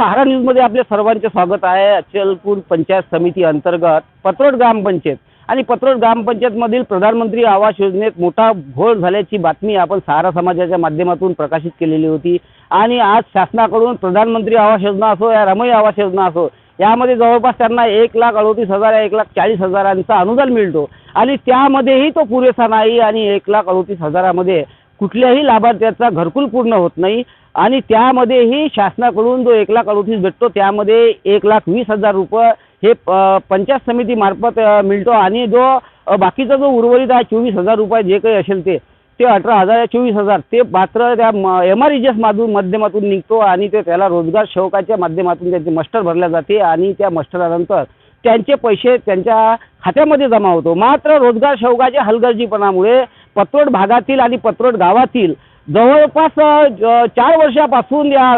सहारा न्यूजमध्ये आपले सर्वांचे स्वागत आहे. अचलपूर पंचायत समिती अंतर्गत पत्रोड ग्रामपंचायत आणि पत्रोड ग्रामपंचायतमधील प्रधानमंत्री आवास योजनेत मोठा घोळ झाल्याची बातमी आपण सहारा समाजाच्या माध्यमातून प्रकाशित केलेली होती. आणि आज शासनाकडून प्रधानमंत्री आवास योजना असो या रमई आवास योजना असो यामध्ये जवळपास त्यांना एक लाख अडोतीस हजार एक लाख चाळीस हजारांचा अनुदान मिळतो. आणि त्यामध्येही तो पुरेसा नाही आणि एक लाख अडोतीस हजारामध्ये कुठल्याही लाभार्थ्याचा घरकुल पूर्ण होत नाही आणि त्यामध्येही शासनाकडून जो एक लाख अडोतीस भेटतो त्यामध्ये एक लाख वीस हजार रुपये हे प- पंचायत समितीमार्फत मिळतो आणि जो बाकीचा जो उर्वरित आहे चोवीस हजार रुपये जे काही असेल ते ते अठरा हजार चोवीस हजार ते मात्र त्या एम आर एस माधून माध्यमातून निघतो आणि ते त्याला रोजगार सेवकाच्या माध्यमातून त्याचे मस्टर भरल्या जाते आणि त्या मस्टरानंतर त्यांचे पैसे त्यांच्या खात्यामध्ये जमा होतो. मात्र रोजगार सेवकाच्या हलगर्जीपणामुळे पत्रोड भागातील आणि पत्रोड गावातील जवळपास चार वर्षापासून या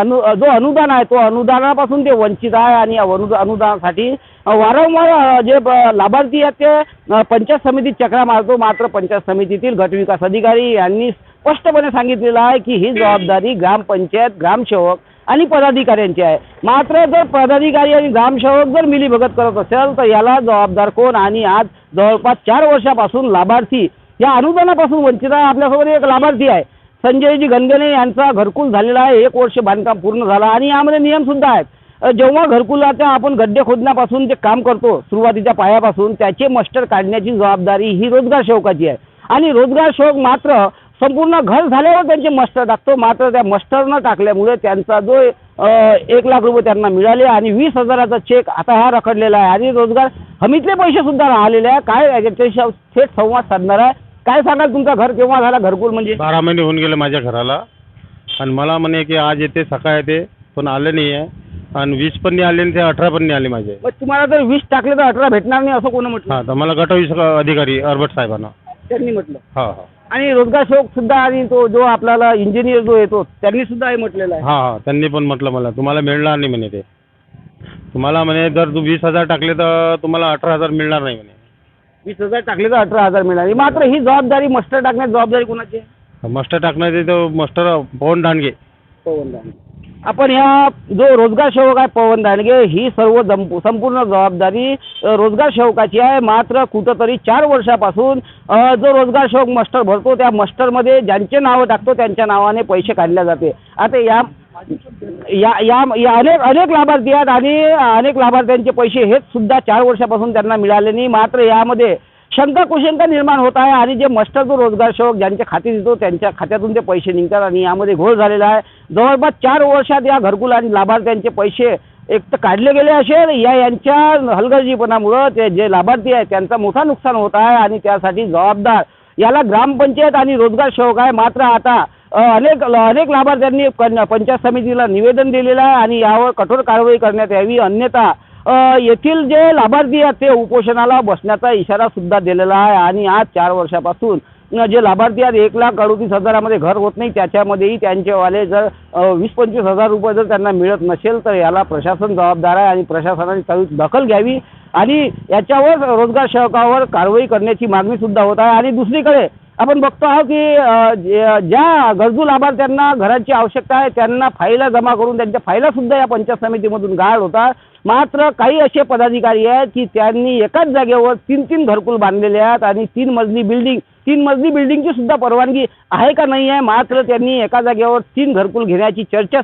अनु जो अनुदान आहे तो अनुदानापासून ते वंचित आहे आणि या वनु अनुदानासाठी वारंवार जे लाभार्थी आहेत ते पंचायत समितीत चक्रा मारतो. मात्र पंचायत समितीतील गटविकास अधिकारी यांनी स्पष्टपणे सांगितलेलं आहे की ही जबाबदारी ग्रामपंचायत ग्रामसेवक आणि पदाधिकाऱ्यांची आहे. मात्र जर पदाधिकारी आणि ग्रामसेवक जर मिलीभगत करत असेल तर याला जबाबदार कोण? आणि आज जवळपास चार वर्षापासून लाभार्थी या अनुदानापासून वंचित आहे. आपल्यासोबत एक लाभार्थी आहे. संजयजी गणगणे यांचा घरकुल झालेला आहे. एक वर्ष बांधकाम पूर्ण झाला आणि यामध्ये नियमसुद्धा आहेत. जेव्हा घरकुलाचा आपण गड्डे खोदण्यापासून जे काम करतो सुरुवातीच्या पायापासून त्याचे मस्टर काढण्याची जबाबदारी ही रोजगार सेवकाची आहे. आणि रोजगार सेवक मात्र संपूर्ण घर झाल्यावर त्यांचे मस्टर टाकतो. मात्र त्या मस्टर न टाकल्यामुळे त्यांचा जो एक लाख रुपये त्यांना मिळाले आणि वीस हजाराचा चेक आता हा रखडलेला आहे. आणि रोजगार हमीतले पैसे सुद्धा राहिलेले आहे. काय याच्याशी थेट संवाद साधणार आहे? काय सांगाल तुमचा घर केव्हा झाला घरकुल म्हणजे? बारा महिने होऊन गेले माझ्या घराला. आणि मला म्हणे की आज येते सकाळ येते पण आले नाही आहे आणि वीस पण नाही आले आणि ते अठरा पण नाही आले माझे. मग तुम्हाला जर वीस टाकले तर अठरा भेटणार नाही असं कोण म्हटलं? हां तर मला गटवीस अधिकारी अरबट साहेबांना. त्यांनी म्हटलं. हां हां. आणि रोजगार सेवक सुद्धा आणि तो जो आपल्याला इंजिनियर जो येतो त्यांनी सुद्धा हे म्हटलेलं आहे. हां हां. त्यांनी पण म्हटलं मला. तुम्हाला मिळणार नाही म्हणे ते. तुम्हाला म्हणे जर तू वीस हजार टाकले तर तुम्हाला अठरा हजार मिळणार नाही म्हणे. वीस हजार टाकले तर अठरा हजार मिळाली मात्र ही जबाबदारी मस्टर टाकण्याची जबाबदारी कोणाची आहे? मस्टर टाकण्याचे तो मस्टर पवन दांडगे पवन दांडगे आपण ह्या जो रोजगार सेवक आहे पवन दांडगे ही सर्व जम- संपूर्ण जबाबदारी अ, रोजगार सेवकाची आहे. मात्र कुठंतरी चार वर्षापासून अ, जो रोजगार सेवक मस्टर भरतो त्या मस्टरमध्ये ज्यांचे नावं टाकतो त्यांच्या नावाने पैसे काढले जाते. आता या या या या अनेक अनेक लाभार्थी आहेत आणि अनेक लाभार्थ्यांचे पैसे हेच सुद्धा चार वर्षापासून त्यांना मिळाले नाही. मात्र यामध्ये शंका कुशंका निर्माण होत आहे आणि जे मस्टर जो रोजगार सेवक ज्यांच्या खाती देतो त्यांच्या खात्यातून ते पैसे निघतात आणि यामध्ये घोळ झालेला आहे. जवळपास चार वर्षात या घरकुल आणि लाभार्थ्यांचे पैसे एक तर काढले गेले असेल. या यांच्या हलगर्जीपणामुळं ते जे लाभार्थी आहेत त्यांचं मोठा नुकसान होत आहे आणि त्यासाठी जबाबदार याला ग्रामपंचायत आणि रोजगार सेवक आहे. मात्र आता अनेक अनेक लाभार्थ्यांनी पंचायत समितीला निवेदन दिलेलं आहे आणि यावर कठोर कारवाई करण्यात यावी. अन्यथा येथील जे लाभार्थी आहेत ते उपोषणाला बसण्याचा इशारा सुद्धा दिलेला आहे. आणि आज चार वर्षापासून जे लाभार्थी आहेत एक लाख अडोतीस हजारामध्ये घर होत नाही. त्याच्यामध्येही त्यांचेवाले जर वीस पंचवीस हजार रुपये जर त्यांना मिळत नसेल तर याला प्रशासन जबाबदार आहे आणि प्रशासनाने त्यावेळी दखल घ्यावी. आणि याच्यावर रोजगार सेवकावर कारवाई करण्याची मागणी सुद्धा होत आहे. आणि दुसरीकडे आपण बघतो आहोत की ज्या गरजू लाभार्थ्यांना घराची आवश्यकता आहे त्यांना फाईला जमा करून त्यांच्या फाईला सुद्धा या पंचायत समितीमधून गाळ होतात मात्र काही असे पदाधिकारी आहेत की त्यांनी एकाच जागेवर तीन तीन घरकुल बांधलेले आहेत आणि तीन मजली बिल्डिंग तीन मजली बिल्डिंगची सुद्धा परवानगी आहे का नाही आहे मात्र त्यांनी एका जागेवर तीन घरकुल घेण्याची चर्चा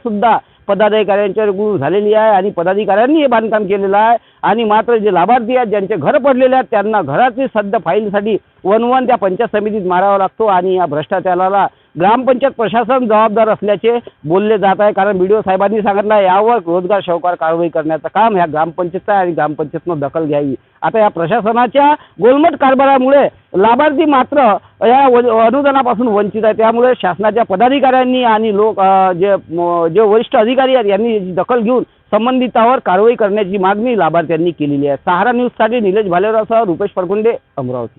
पदाधिकाऱ्यांच्या गुरु झालेली आहे आणि पदाधिकाऱ्यांनी हे बांधकाम केलेलं आहे. आणि मात्र जे लाभार्थी आहेत ज्यांचे घर पडलेले आहेत त्यांना घराची सध्या फाईलसाठी वन वन त्या पंचायत समितीत मारावा लागतो आणि या भ्रष्टाचाराला ग्रामपंचायत प्रशासन जबाबदार असल्याचे बोलले जात आहे. कारण बी साहेबांनी सांगितलं आहे, यावर रोजगार सेवकार कारवाई करण्याचं काम ह्या ग्रामपंचायतचं आहे आणि ग्रामपंचायतनं दखल घ्यावी. आता या प्रशासनाच्या गोलमट कारभारामुळे लाभार्थी मात्र या अनुदानापासून वंचित आहे त्यामुळे शासनाच्या पदाधिकाऱ्यांनी आणि लोक जे जे वरिष्ठ अधिकारी आहेत यांनी दखल घेऊन संबंधितावर कारवाई करण्याची मागणी लाभार्थ्यांनी केलेली आहे. सहारा न्यूजसाठी निलेश भालेरावसह रुपेश परकुंडे अमरावती.